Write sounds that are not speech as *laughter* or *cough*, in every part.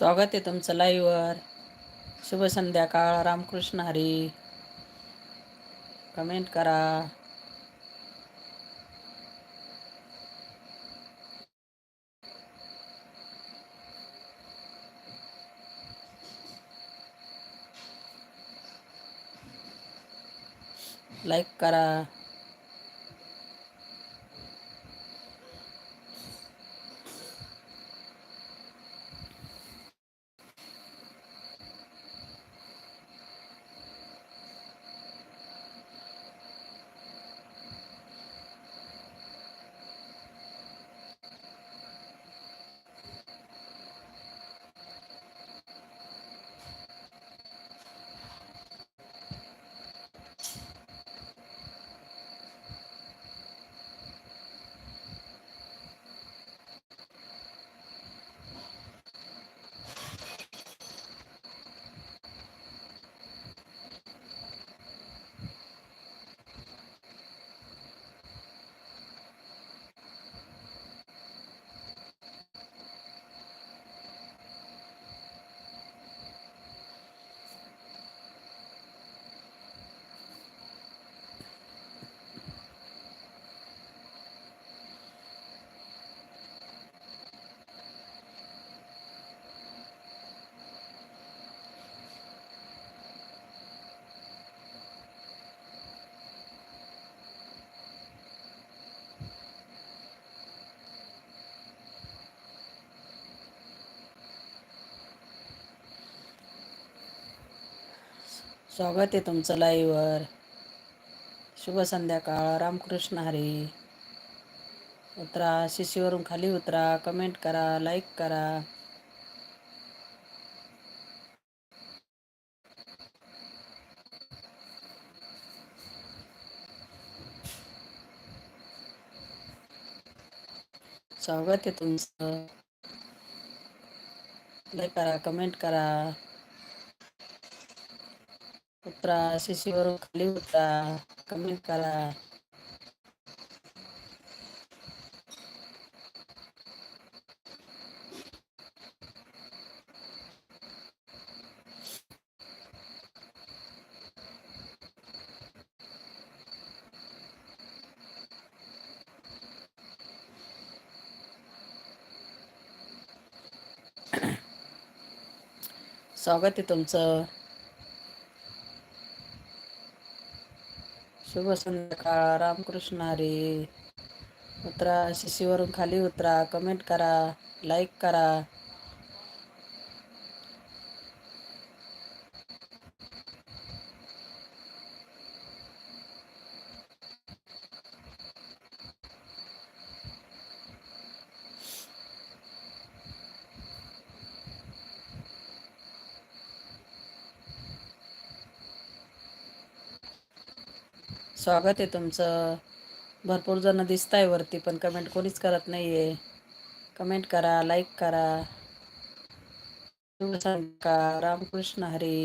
स्वागत आहे तुमचं लाईव्हवर शुभ संध्याकाळ. रामकृष्ण हरी. कमेंट करा. लाईक करा. स्वागत आहे तुमचं लाईव्हवर. शुभ संध्याकाळ. रामकृष्ण हरी. उतरा शिशीवरून खाली उतरा कमेंट करा लाईक करा. स्वागत आहे तुमचं. लाईक करा कमेंट करा. उतरा शिशीवरून खाली उतरा कमेंट करा स्वागत आहे तुमचं शुभ संध्याकाळ. रामकृष्ण हरी. उतरा शिशीवरून खाली उतरा. कमेंट करा. लाईक करा. स्वागत आहे तुमचं. भरपूर जण दिसत आहे वरती पण कमेंट कोणीच करत नाही आहे कमेंट करा लाईक करा. सांगा रामकृष्ण हरी.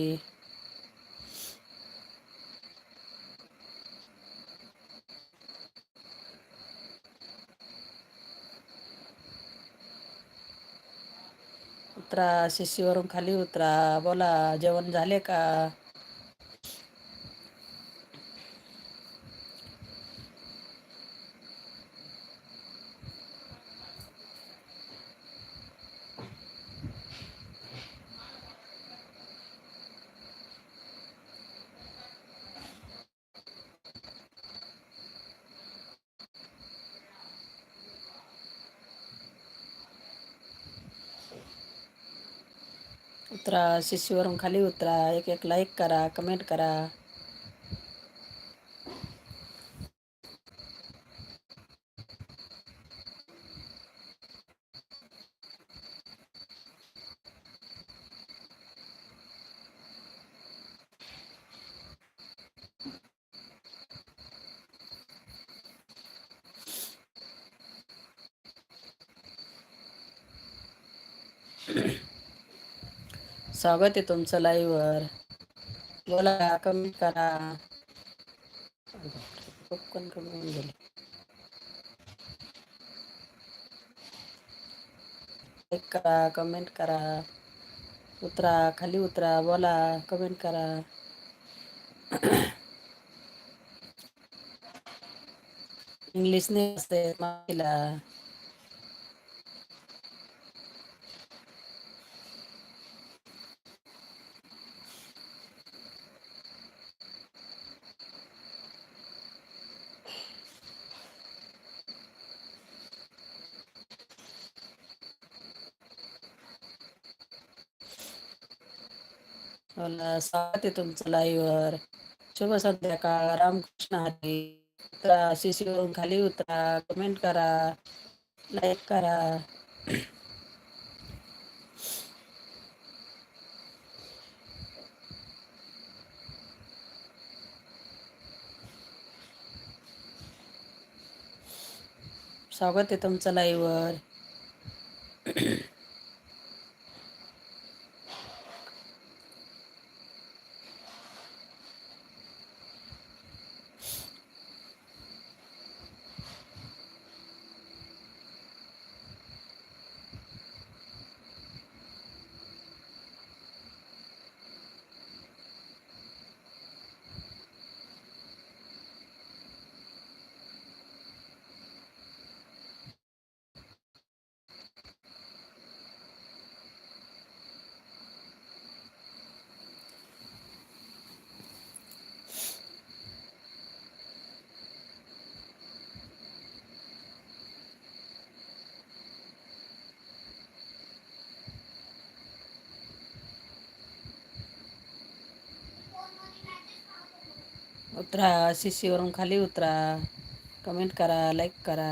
उतरा शिशीवरून खाली उतरा. बोला जेवण झाले का? उतरा शिशीवरून खाली उतरा एक एक लाईक करा कमेंट करा. *coughs* स्वागत आहे तुमचं लाईव्हवर बोला कमी करा. पटकन कमी होऊन गेले लाईक करा कमेंट करा. उतरा खाली उतरा बोला कमेंट करा. इंग्लिश नाही असते माहिला बोला स्वागत आहे तुमचं लाईव्हवर शुभ संध्याकाळ. रामकृष्ण हरी. उतरा शिशीवरून खाली उतरा. कमेंट करा. लाईक करा. स्वागत आहे तुमचं लाईव्हवर उतरा शिशीवरून खाली उतरा. कमेंट करा लाईक करा.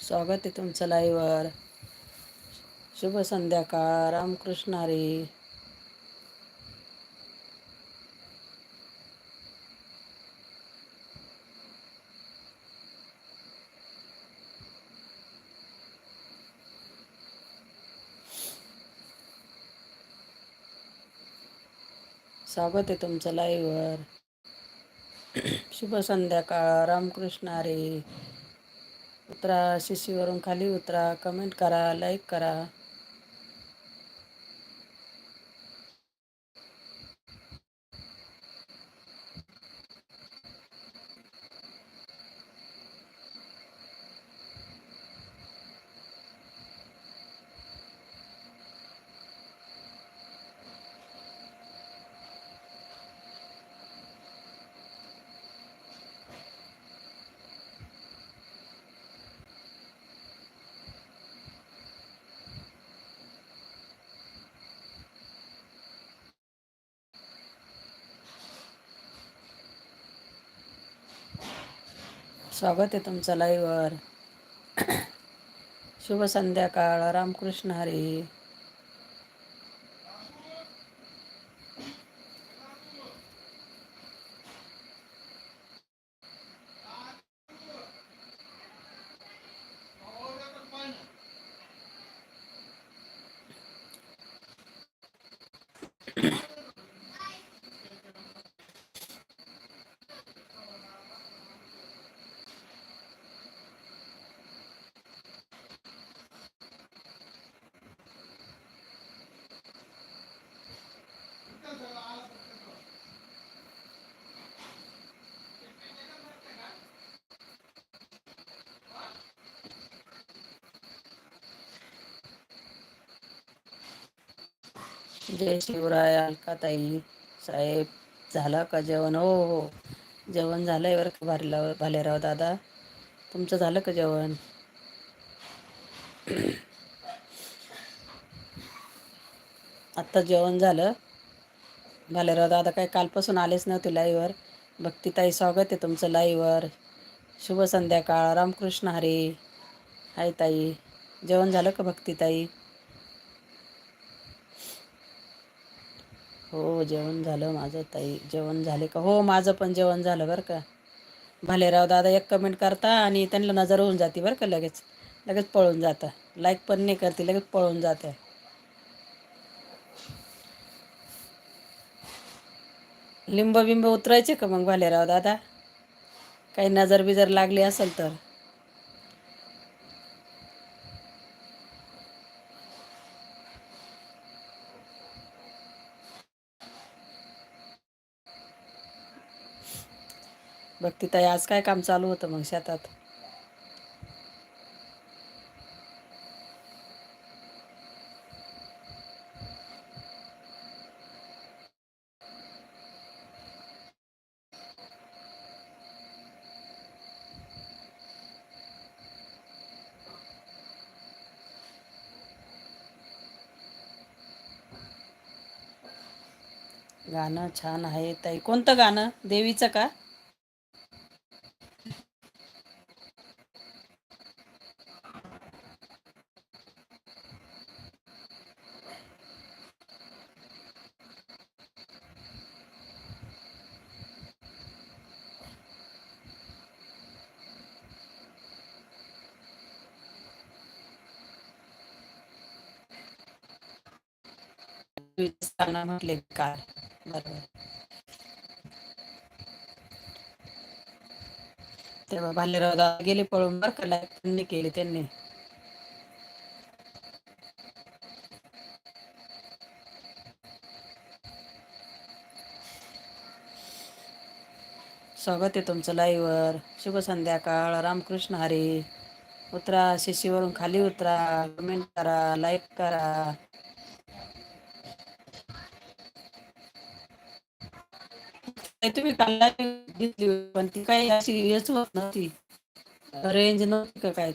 स्वागत आहे तुमचं लाईव्हवर शुभ संध्याकाळ. रामकृष्ण हरी. स्वागत आहे तुमचं लाईव्हवर शुभ संध्याकाळ. रामकृष्ण हरी. उतरा शिशीवरून खाली उतरा. कमेंट करा लाईक करा. स्वागत आहे तुमचं लाईव्हवर शुभ संध्याकाळ. रामकृष्ण हरी. जय शिवराय अलकाताई साहेब. झालं का जेवण? हो हो. जेवण झालंय बरं का भालेराव भालेराव दादा? तुमचं झालं का जेवण? आत्ता जेवण झालं. भालेराव दादा काही कालपासून आलेच नव्हते लाईव्हवर. भक्तीताई स्वागत आहे तुमचं लाईव्हवर. शुभ संध्याकाळ. रामकृष्ण हरी. हाय ताई. जेवण झालं का भक्तीताई? हो जेवण झालं माझं ताई. जेवण झाले का? हो माझं पण जेवण झालं बरं का. भालेराव दादा एक कमेंट करता आणि त्यांना नजर होऊन जाते बरं का लगेच. लगेच पळून जातं. लाईक पण नाही करते लगेच पळून जाते लिंब बिंब उतरायचे का मग भालेराव दादा? काही नजर बिजर लागली असेल तर? भक्ती ताई आज काय काम चालू होतं मग शेतात? गाणं छान आहे ताई. कोणतं गाणं? देवीचं का? देवीचं म्हटले काय बरोबर. तेव्हा भालेराव दादा गेले पळून बर का लाईफ त्यांनी केली त्यांनी. स्वागत आहे तुमचं लाईव्हवर शुभ संध्याकाळ. रामकृष्ण हरी. उतरा शिशीवरून खाली उतरा. कमेंट करा लाईक करा. तुम्ही काल घेतली पण ती काही अशी हेच होत नव्हती. रेंज नव्हती का काय?